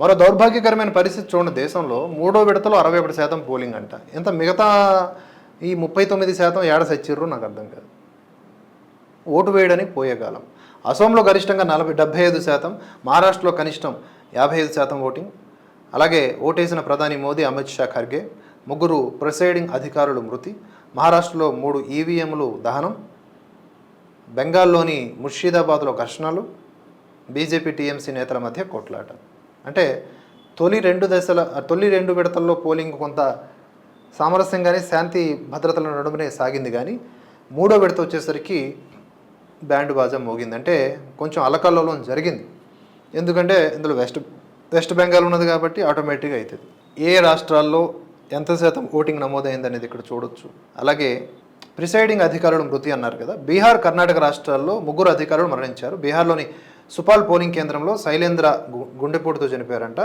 మరో దౌర్భాగ్యకరమైన పరిస్థితి చూడండి దేశంలో మూడో విడతలో అరవై ఒకటి శాతం పోలింగ్ అంట. ఎంత మిగతా ఈ ముప్పై తొమ్మిది శాతం ఏడ సచ్చిర్రు నాకు అర్థం కాదు. ఓటు వేయడానికి పోయే కాలం. అసోంలో గరిష్టంగా నలభై డెబ్బై ఐదు శాతం మహారాష్ట్రలో కనిష్టం యాభై ఐదు శాతం ఓటింగ్. అలాగే ఓటేసిన ప్రధాని మోదీ అమిత్ షా ఖర్గే ముగ్గురు ప్రిసైడింగ్ అధికారులు మృతి. మహారాష్ట్రలో మూడు ఈవీఎంలు దహనం. బెంగాల్లోని ముర్షిదాబాద్లో ఘర్షణలు. బీజేపీ టీఎంసీ నేతల మధ్య కొట్లాట. అంటే తొలి రెండు దశల తొలి రెండు విడతల్లో పోలింగ్ కొంత సామరస్యంగానే శాంతి భద్రతల నడుమనే సాగింది కానీ మూడో విడత వచ్చేసరికి బ్యాండ్ బాజా మోగింది. అంటే కొంచెం అలకల్లోలం జరిగింది. ఎందుకంటే ఇందులో వెస్ట్ వెస్ట్ బెంగాల్ ఉన్నది కాబట్టి ఆటోమేటిక్గా అవుతుంది ఏ రాష్ట్రాల్లో ఎంత శాతం ఓటింగ్ నమోదైంది అనేది ఇక్కడ చూడొచ్చు. అలాగే ప్రిసైడింగ్ అధికారులు మృతి అన్నారు కదా. బీహార్ కర్ణాటక రాష్ట్రాల్లో ముగ్గురు అధికారులు మరణించారు. బీహార్లోని సుపాల్ పోలింగ్ కేంద్రంలో శైలేంద్ర గు- గుండెపోటుతో చనిపోయారంట.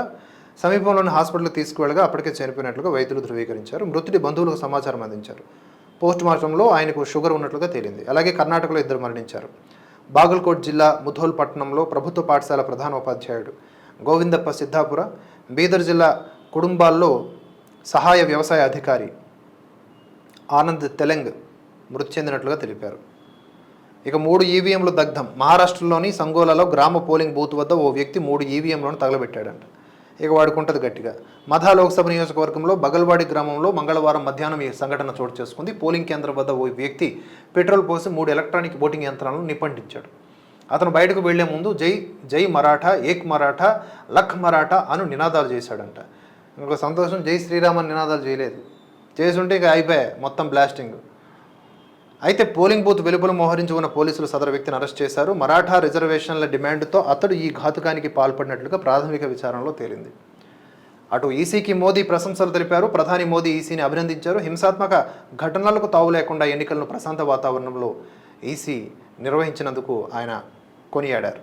సమీపంలోని హాస్పిటల్కి తీసుకువెళ్ళగా అప్పటికే చనిపోయినట్లుగా వైద్యులు ధృవీకరించారు. మృతుడి బంధువులకు సమాచారం అందించారు. పోస్ట్ మార్టంలో ఆయనకు షుగర్ ఉన్నట్లుగా తేలింది. అలాగే కర్ణాటకలో ఇద్దరు మరణించారు. బాగల్కోట్ జిల్లా ముధోల్ పట్టణంలో ప్రభుత్వ పాఠశాల ప్రధానోపాధ్యాయుడు గోవిందప్ప సిద్ధాపుర బీదర్ జిల్లా కుటుంబాల్లో సహాయ వ్యవసాయ అధికారి ఆనంద్ తెలంగ్ మృతి చెందినట్లుగా తెలిపారు. ఇక మూడు ఈవీఎంలు దగ్ధం. మహారాష్ట్రలోని సంగోలలో గ్రామ పోలింగ్ బూత్ వద్ద ఓ వ్యక్తి మూడు ఈవీఎంలను తగలబెట్టాడంట. ఇక వాడుకుంటుంది గట్టిగా. మధా లోక్సభ నియోజకవర్గంలో బగల్వాడి గ్రామంలో మంగళవారం మధ్యాహ్నం ఈ సంఘటన చోటు చేసుకుంది. పోలింగ్ కేంద్రం వద్ద ఓ వ్యక్తి పెట్రోల్ పోసి మూడు ఎలక్ట్రానిక్ ఓటింగ్ యంత్రాలను నిప్పంటించాడు. అతను బయటకు వెళ్ళే ముందు జై జై మరాఠా ఏక్ మరాఠా లఖ్ మరాఠా అను నినాదాలు చేశాడంట. ఇంకొక సంతోషం జై శ్రీరామ్ నినాదాలు చేయలేదు. చేసుంటే ఇక అయిపోయాయి మొత్తం బ్లాస్టింగ్. అయితే పోలింగ్ బూత్ వెలుపల మోహరించి ఉన్న పోలీసులు సదరు వ్యక్తిని అరెస్ట్ చేశారు. మరాఠా రిజర్వేషన్ల డిమాండ్తో అతడు ఈ ఘాతుకానికి పాల్పడినట్లుగా ప్రాథమిక విచారణలో తేలింది. అటు ఈసీకి మోదీ ప్రశంసలు తెలిపారు. ప్రధాని మోదీ ఈసీని అభినందించారు. హింసాత్మక ఘటనలకు తావు లేకుండా ఎన్నికలను ప్రశాంత వాతావరణంలో ఈసీ నిర్వహించినందుకు ఆయన కొనియాడారు.